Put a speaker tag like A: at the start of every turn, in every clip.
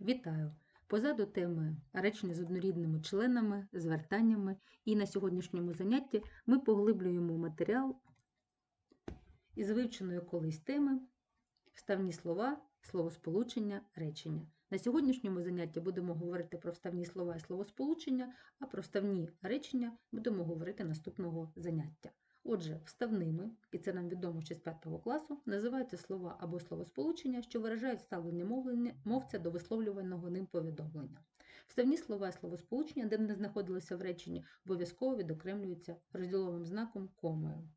A: Вітаю! Позаду теми речення з однорідними членами, звертаннями, і на сьогоднішньому занятті ми поглиблюємо матеріал із вивченої колись теми вставні слова, словосполучення, речення. На сьогоднішньому занятті будемо говорити про вставні слова і словосполучення, а про вставні речення будемо говорити наступного заняття. Отже, вставними, і це нам відомо ще з 5 класу, називаються слова або словосполучення, що виражають ставлення мовця до висловлюваного ним повідомлення. Вставні слова і словосполучення, де не знаходилися в реченні, обов'язково відокремлюються розділовим знаком комою.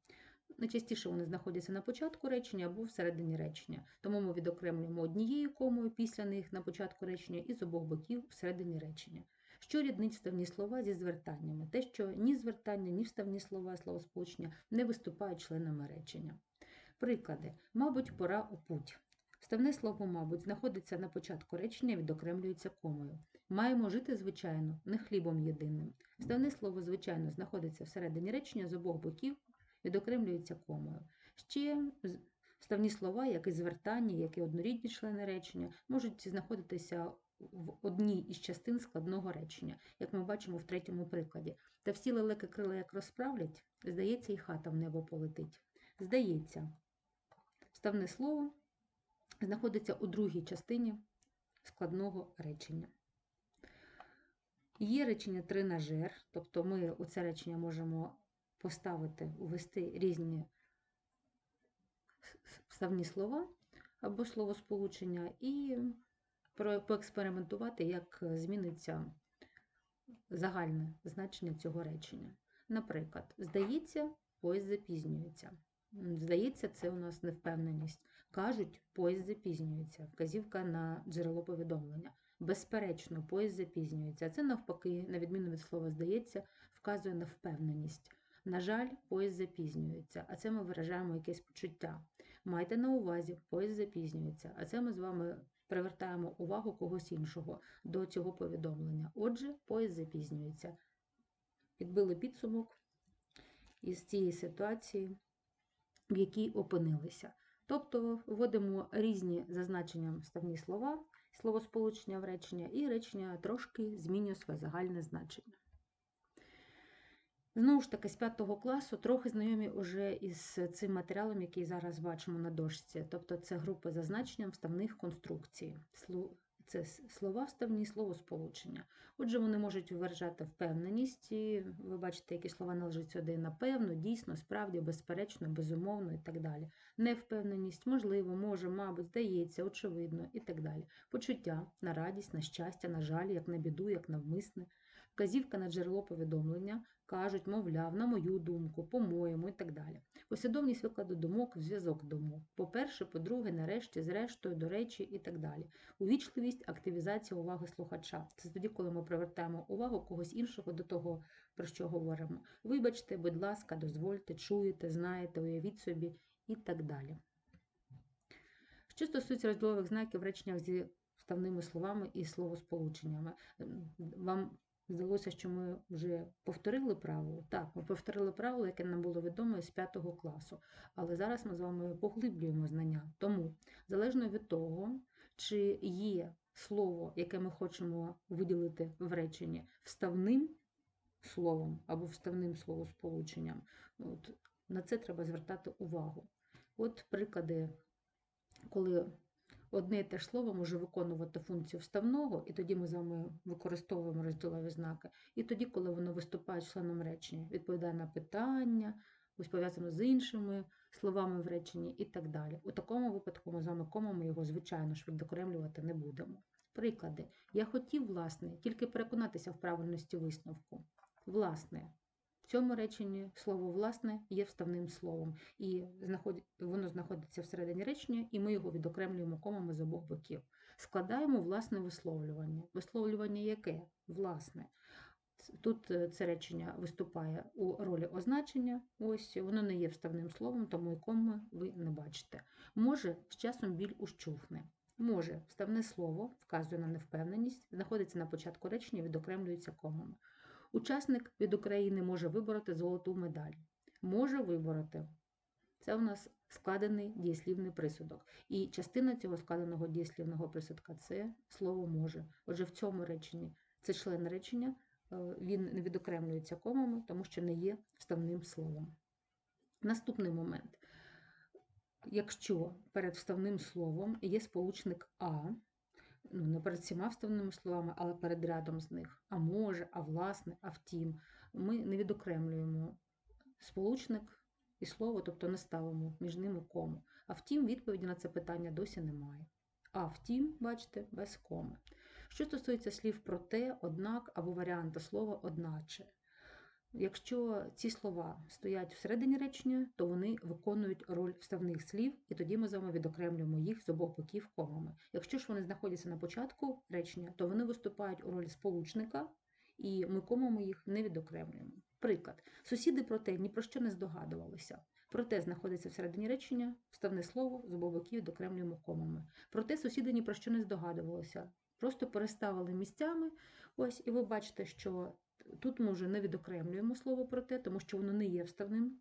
A: Найчастіше вони знаходяться на початку речення або всередині речення, тому ми відокремлюємо однією комою після них на початку речення і з обох боків всередині речення. Що ріднить вставні слова зі звертаннями? Те, що ні звертання, ні вставні слова, словосполучення не виступають членами речення. Приклади. Мабуть, пора у путь. Вставне слово, мабуть, знаходиться на початку речення, і відокремлюється комою. Маємо жити, звичайно, не хлібом єдиним. Вставне слово, звичайно, знаходиться всередині речення з обох боків, відокремлюється комою. Ще вставні слова, як і звертання, як і однорідні члени речення, можуть знаходитися в одній із частин складного речення, як ми бачимо в третьому прикладі. Та всі лелеки крила як розправлять, здається, і хата в небо полетить. Здається, вставне слово знаходиться у другій частині складного речення. Є речення тренажер, тобто ми у це речення можемо поставити, увести різні вставні слова або словосполучення і поекспериментувати, як зміниться загальне значення цього речення. Наприклад, здається, поїзд запізнюється. Здається, це у нас невпевненість. Кажуть, поїзд запізнюється. Вказівка на джерело повідомлення. Безперечно, поїзд запізнюється. А це навпаки, на відміну від слова здається, вказує на впевненість. На жаль, поїзд запізнюється, а це ми виражаємо якесь почуття. Майте на увазі, поїзд запізнюється, а це ми з вами привертаємо увагу когось іншого до цього повідомлення. Отже, поїзд запізнюється. Підбили підсумок із цієї ситуації, в якій опинилися. Тобто вводимо різні за значенням вставні слова, словосполучення в речення, і речення трошки змінює своє загальне значення. Знову ж таки, з 5 класу трохи знайомі вже із цим матеріалом, який зараз бачимо на дошці. Тобто це групи за значенням вставних конструкцій. Це слова вставні, словосполучення. Отже, вони можуть виражати впевненість, і ви бачите, які слова належать сюди напевно, дійсно, справді, безперечно, безумовно і так далі. Невпевненість, можливо, може, мабуть, здається, очевидно і так далі. Почуття на радість, на щастя, на жаль, як на біду, як навмисне. Вказівка на джерело повідомлення кажуть, мовляв, на мою думку, по-моєму і так далі. Послідовність викладу думок, зв'язок думок. По-перше, по-друге, нарешті, зрештою, до речі, і так далі. Увічливість, активізація уваги слухача. Це тоді, коли ми привертаємо увагу когось іншого до того, про що говоримо. Вибачте, будь ласка, дозвольте, чуєте, знаєте, уявіть собі і так далі. Що стосується розділових знаків в реченнях зі вставними словами і словосполученнями, ем, вам здалося, що ми вже повторили правило? Так, ми повторили правило, яке нам було відомо з 5 класу. Але зараз ми з вами поглиблюємо знання. Тому, залежно від того, чи є слово, яке ми хочемо виділити в реченні вставним словом або вставним словосполученням, от, на це треба звертати увагу. От приклади, коли одне і те ж слово може виконувати функцію вставного, і тоді ми з вами використовуємо розділові знаки, і тоді, коли воно виступає членом речення, відповідає на питання, ось пов'язано з іншими словами в реченні і так далі. У такому випадку ми з вами комами його, звичайно ж, відокремлювати не будемо. Приклади. Я хотів, власне, тільки переконатися в правильності висновку. Власне. Цьому реченні слово власне є вставним словом, і воно знаходиться всередині речення, і ми його відокремлюємо комами з обох боків. Складаємо власне висловлювання. Висловлювання яке? Власне. Тут е, це речення виступає у ролі означення. Ось воно не є вставним словом, тому і коми ви не бачите. Може, з часом біль ущухне. Може, вставне слово вказує на невпевненість, знаходиться на початку речення, відокремлюється комами. Учасник від України може вибороти золоту медаль. Може вибороти. Це у нас складений дієслівний присудок. І частина цього складеного дієслівного присудка це слово може. Отже, в цьому реченні це член речення, е, він не відокремлюється комами, тому що не є вставним словом. Наступний момент. Якщо перед вставним словом є сполучник А, ну, не перед всіма вставними словами, але перед рядом з них, а може, а власне, а втім, ми не відокремлюємо сполучник і слово, тобто не ставимо між ними кому. А втім, відповіді на це питання досі немає. А втім, бачите, без коми. Що стосується слів проте, однак або варіанта слова одначе. Якщо ці слова стоять всередині речення, то вони виконують роль вставних слів, і тоді ми з вами відокремлюємо їх з обох боків комами. Якщо ж вони знаходяться на початку речення, то вони виступають у ролі сполучника, і ми комами їх не відокремлюємо. Приклад: сусіди проте ні про що не здогадувалися. Проте знаходиться всередині речення, вставне слово з обох боків відокремлюємо комами. Проте сусіди ні про що не здогадувалися. Просто переставили місцями. Ось, і ви бачите, що тут ми вже не відокремлюємо слово проте, тому що воно не є вставним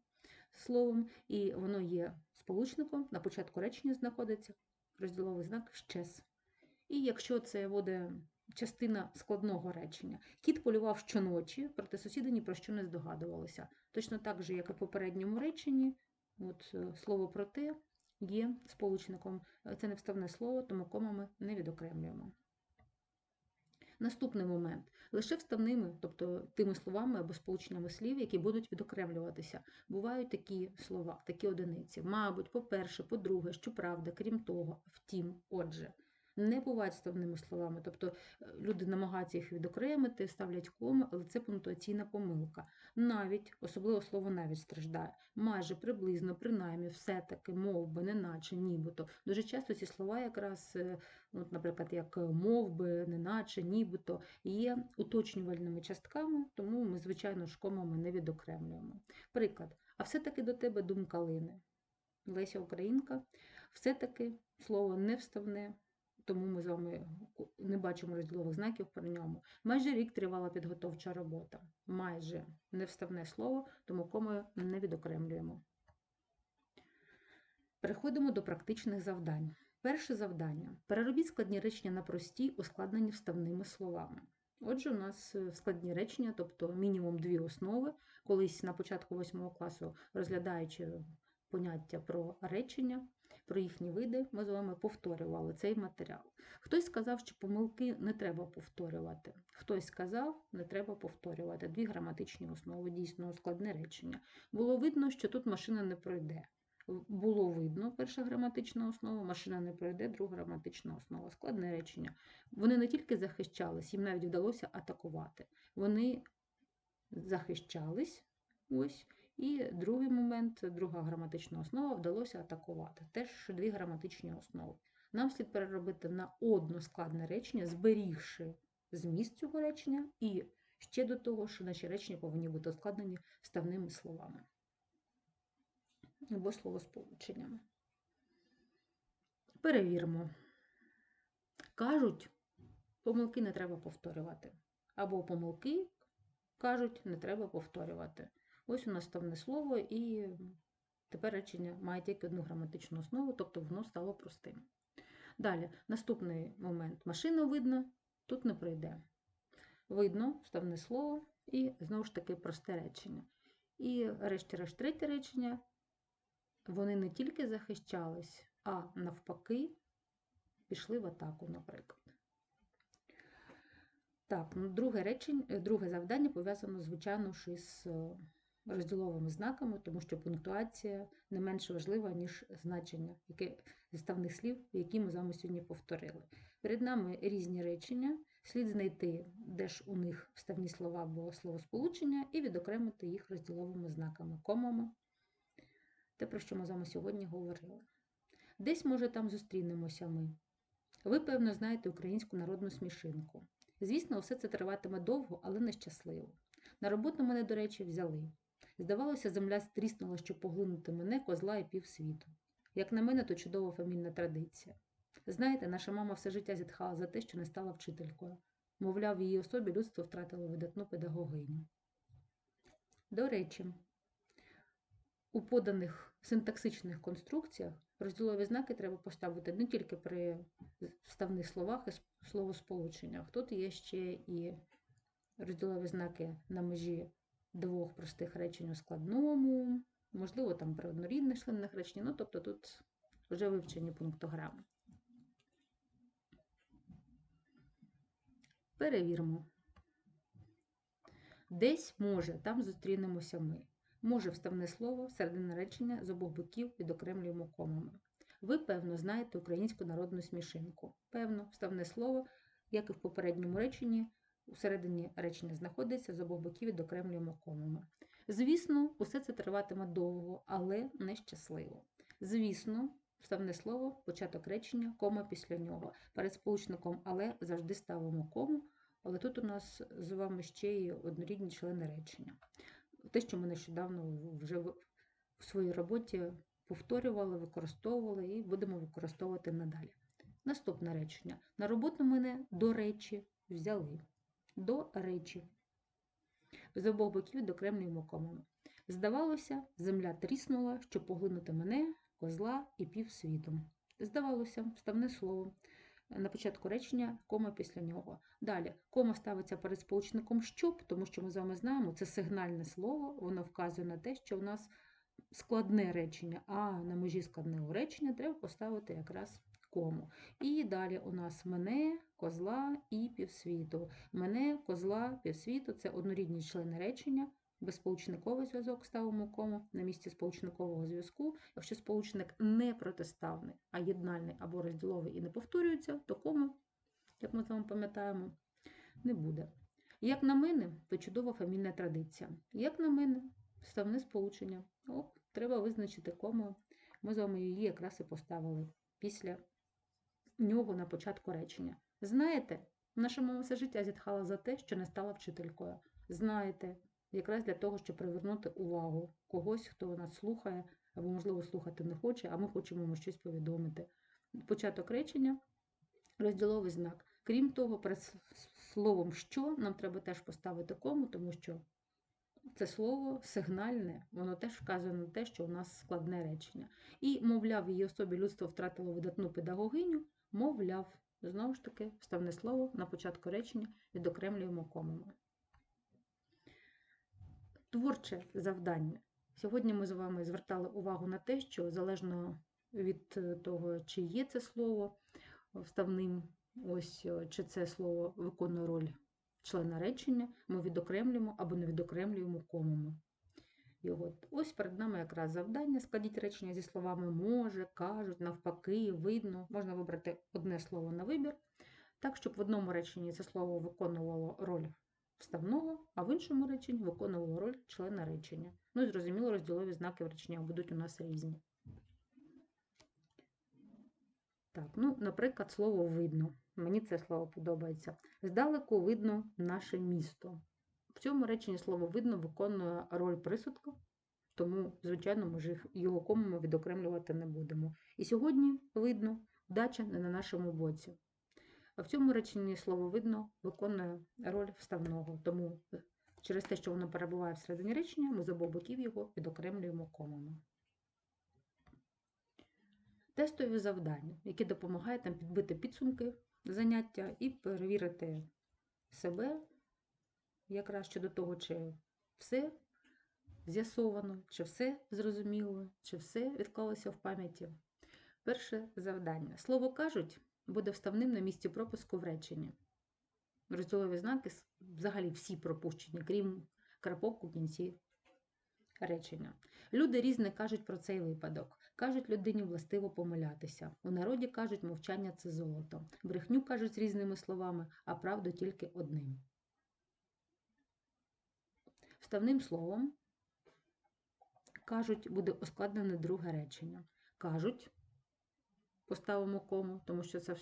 A: словом, і воно є сполучником. На початку речення знаходиться розділовий знак щез. І якщо це буде частина складного речення, кіт полював щоночі, проте сусіди ні про що не здогадувалися. Точно так же, як і в попередньому реченні, от е, слово проте є сполучником. Е, Це не вставне слово, тому комами не відокремлюємо. Наступний момент. Лише вставними, тобто тими словами або сполученнями слів, які будуть відокремлюватися. Бувають такі слова, такі одиниці. Мабуть, по-перше, по-друге, щоправда, крім того, втім, отже. Не бувають вставними словами, тобто е, люди намагаються їх відокремити, ставлять коми, але це пунктуаційна помилка. Навіть, особливо слово навіть страждає. Майже приблизно, принаймні, все-таки, мов би, неначе, нібито. Дуже часто ці слова, якраз, е, от, наприклад, як мов би, неначе, нібито, є уточнювальними частками, тому ми, звичайно, ж комами не відокремлюємо. Приклад, а все-таки до тебе думка лине. Леся Українка, все-таки слово не вставне, тому ми з вами не бачимо розділових знаків про ньому. Майже рік тривала підготовча робота. Майже невставне слово, тому комою не відокремлюємо. Переходимо до практичних завдань. Перше завдання. Переробіть складні речення на прості, ускладнені вставними словами. Отже, у нас е, складні речення, тобто мінімум дві основи. Колись на початку 8 класу, розглядаючи поняття про речення, про їхні види, ми з вами повторювали цей матеріал. Хтось сказав, що помилки не треба повторювати. Хтось сказав, не треба повторювати. Дві граматичні основи, дійсно складне речення. Було видно, що тут машина не пройде. Було видно, перша граматична основа, машина не пройде, друга граматична основа, складне речення. Вони не тільки захищались, їм навіть вдалося атакувати. Вони захищались, ось, і другий момент, друга граматична основа, вдалося атакувати. Теж дві граматичні основи. Нам слід переробити на односкладне речення, зберігши зміст цього речення, і ще до того, що наші речення повинні бути ускладнені вставними словами або словосполученнями. Перевіримо. Кажуть, помилки не треба повторювати. Або помилки кажуть, не треба повторювати. Ось у нас ставне слово, і тепер речення має тільки одну граматичну основу, тобто воно стало простим. Далі, наступний момент. Машину видно, тут не пройде. Видно, вставне слово і знову ж таки просте речення. І, решті-решт, третє речення, вони не тільки захищались, а навпаки, пішли в атаку, наприклад. Так, ну, друге речення, друге завдання пов'язано, звичайно, ж із е, розділовими знаками, тому що пунктуація не менш важлива, ніж значення яке, зіставних слів, які ми з вами сьогодні повторили. Перед нами різні речення, слід знайти, де ж у них вставні слова або словосполучення, і відокремити їх розділовими знаками, комами. Те, про що ми з вами сьогодні говорили. Десь, може, там зустрінемося ми. Ви, певно, знаєте українську народну смішинку. Звісно, все це триватиме довго, але нещасливо. На роботу мене, до речі, взяли. Здавалося, земля стріснула, щоб поглинути мене, козла і півсвіту. Як на мене, то чудова фамільна традиція. Знаєте, наша мама все життя зітхала за те, що не стала вчителькою. Мовляв, в її особі людство втратило видатну педагогиню. До речі, у поданих синтаксичних конструкціях розділові знаки треба поставити не тільки при вставних словах і словосполученнях. Тут є ще і розділові знаки на межі двох простих речень у складному, можливо, там при однорідних членах речень, ну тобто тут вже вивчені пунктограми. Перевіримо. Десь може, там зустрінемося ми. Може вставне слово, середина речення з обох боків відокремлюємо комами. Ви, певно, знаєте українську народну смішинку. Певно, вставне слово, як і в попередньому реченні, у середині речення знаходиться, з обох боків відокремлюємо комами. Звісно, усе це триватиме довго, але не щасливо. Звісно, вставне слово, початок речення, кома після нього. Перед сполучником але завжди ставимо кому, але тут у нас з вами ще й однорідні члени речення. Те, що ми нещодавно вже в своїй роботі повторювали, використовували і будемо використовувати надалі. Наступне речення. На роботу мене до речі взяли. До речі. З обох боків відокремлюємо комами. Здавалося, земля тріснула, щоб поглинути мене, козла і півсвіту. Здавалося, вставне слово. На початку речення кома після нього. Далі кома ставиться перед сполучником щоб, тому що ми з вами знаємо, це сигнальне слово, воно вказує на те, що у нас складне речення, а на межі складного речення треба поставити якраз кому. І далі у нас мене, козла і півсвіту. Мене, козла, півсвіту це однорідні члени речення. Безсполучниковий зв'язок ставимо кому на місці сполучникового зв'язку. Якщо сполучник не протиставний, а єднальний або розділовий і не повторюється, то кому, як ми з вами пам'ятаємо, не буде. Як на мене, то чудова фамільна традиція. Як на мене, вставне сполучення. Оп, треба визначити кому. Ми з вами її якраз і поставили після нього на початку речення. Знаєте, наша мама все життя зітхала за те, що не стала вчителькою. Знаєте, якраз для того, щоб привернути увагу когось, хто нас слухає, або, можливо, слухати не хоче, а ми хочемо йому щось повідомити. Початок речення, розділовий знак. Крім того, перед словом що нам треба теж поставити кому, тому що це слово сигнальне, воно теж вказує на те, що у нас складне речення. І, мовляв, її особі людство втратило видатну педагогиню, мовляв, знову ж таки, вставне слово на початку речення відокремлюємо комами. Творче завдання. Сьогодні ми з вами звертали увагу на те, що залежно від е, того, чи є це слово вставним, ось е, чи це слово виконує роль члена речення, ми відокремлюємо або не відокремлюємо комами. От ось перед нами якраз завдання. Складіть речення зі словами може, кажуть, навпаки, видно. Можна вибрати одне слово на вибір, так, щоб в одному реченні це слово виконувало роль вставного, а в іншому реченні виконувало роль члена речення. Ну і зрозуміло, розділові знаки в реченнях будуть у нас різні. Так, ну, наприклад, слово видно. Мені це слово подобається. Здалеку видно наше місто. В цьому реченні слово видно виконує роль присудка, тому, звичайно, ми ж його комами відокремлювати не будемо. І сьогодні видно, дача не на нашому боці. А в цьому реченні слово видно виконує роль вставного, тому е, через те, що воно перебуває всередині речення, ми з обох боків його відокремлюємо комами. Тестові завдання, які допомагають нам підбити підсумки заняття і перевірити себе якраз щодо того, чи все з'ясовано, чи все зрозуміло, чи все відклалося в пам'яті. Перше завдання. Слово кажуть буде вставним на місці пропуску в реченні. Розділові знаки взагалі всі пропущені, крім крапок у кінці речення. Люди різне кажуть про цей випадок. Кажуть, людині властиво помилятися. У народі кажуть, мовчання це золото. Брехню кажуть з різними словами, а правду тільки одним. Вставним словом кажуть, буде ускладнене друге речення. Кажуть, поставимо кому, тому що це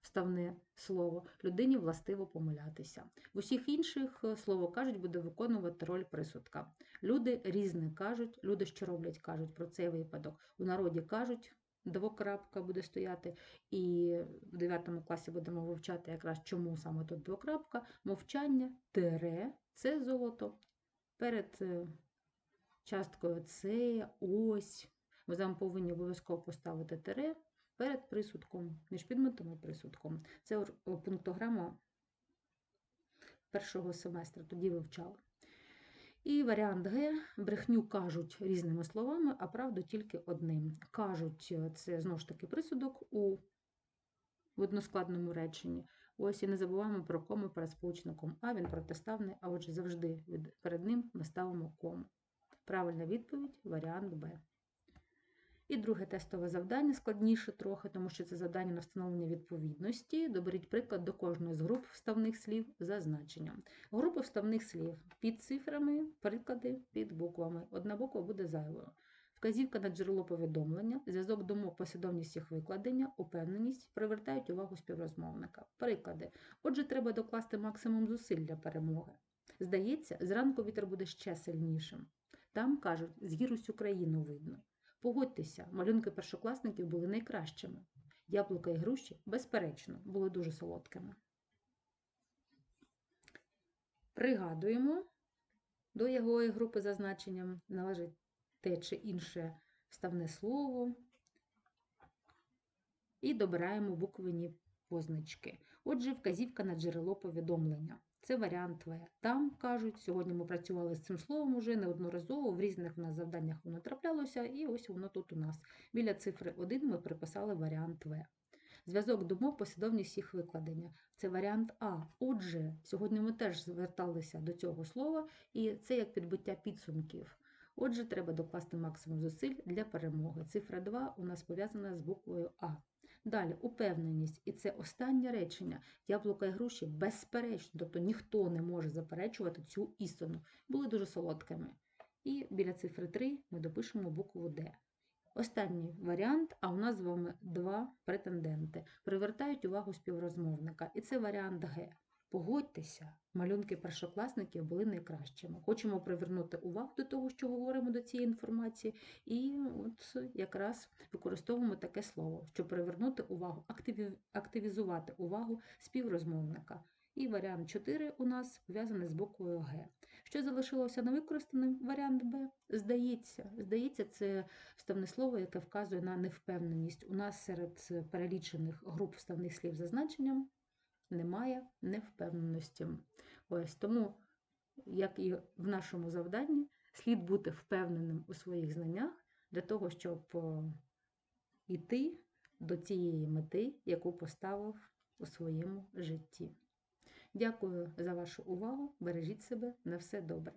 A: вставне слово. Людині властиво помилятися. В усіх інших е, слово кажуть буде виконувати роль присудка. Люди різне кажуть, люди, що роблять, кажуть про цей випадок. У народі кажуть, двокрапка буде стояти, і в 9 класі будемо вивчати якраз чому саме тут двокрапка. Мовчання, тере це золото. Перед е, часткою це, ось, ви вам повинні обов'язково поставити тире перед присудком, між підметом і присудком. Це пунктограма першого семестру, тоді вивчали. І варіант Г. Брехню кажуть різними словами, а правду тільки одним. Кажуть, е, це знову ж таки присудок у в односкладному реченні. Ось і не забуваємо про кому перед сполучником А, він протиставний, а отже завжди перед ним ми ставимо кому. Правильна відповідь варіант Б. І друге тестове завдання складніше трохи, тому що це завдання на встановлення відповідності. Доберіть приклад до кожної з груп вставних слів за значенням. Групи вставних слів під цифрами, приклади під буквами. Одна буква буде зайвою. Вказівка на джерело повідомлення, зв'язок думок, послідовність їх викладення, упевненість привертають увагу співрозмовника. Приклади. Отже, треба докласти максимум зусиль для перемоги. Здається, зранку вітер буде ще сильнішим. Там, кажуть, з гір усю країну видно. Погодьтеся, малюнки першокласників були найкращими. Яблука і груші, безперечно, були дуже солодкими. Пригадуємо, до якої групи за значенням належить те чи інше вставне слово. І добираємо буквені позначки. Отже, вказівка на джерело повідомлення. Це варіант В. Там кажуть, сьогодні ми працювали з цим словом уже неодноразово, в різних в нас завданнях воно траплялося, і ось воно тут у нас. Біля цифри 1 ми приписали варіант В. Зв'язок думок, послідовність їх викладення. Це варіант А. Отже, сьогодні ми теж зверталися до цього слова, і це як підбиття підсумків. Отже, треба докласти максимум зусиль для перемоги. Цифра 2 у нас пов'язана з буквою А. Далі упевненість, і це останнє речення. Яблука і груші безперечно, тобто ніхто не може заперечувати цю істину. Були дуже солодкими. І біля цифри 3 ми допишемо букву Д. Останній варіант, а у нас з вами два претенденти. Привертають увагу співрозмовника. І це варіант Г. Погодьтеся, малюнки першокласників були найкращими. Хочемо привернути увагу до того, що говоримо до цієї інформації, і от якраз використовуємо таке слово, щоб привернути увагу, активізувати увагу співрозмовника. І варіант 4 у нас пов'язаний з буквою Г. Що залишилося невикористаним? Варіант Б. Здається, здається, це вставне слово, яке вказує на невпевненість. У нас серед перелічених груп вставних слів за значенням немає невпевненості. Ось тому, як і в нашому завданні, слід бути впевненим у своїх знаннях для того, щоб йти до цієї мети, яку поставив у своєму житті. Дякую за вашу увагу. Бережіть себе на все добре.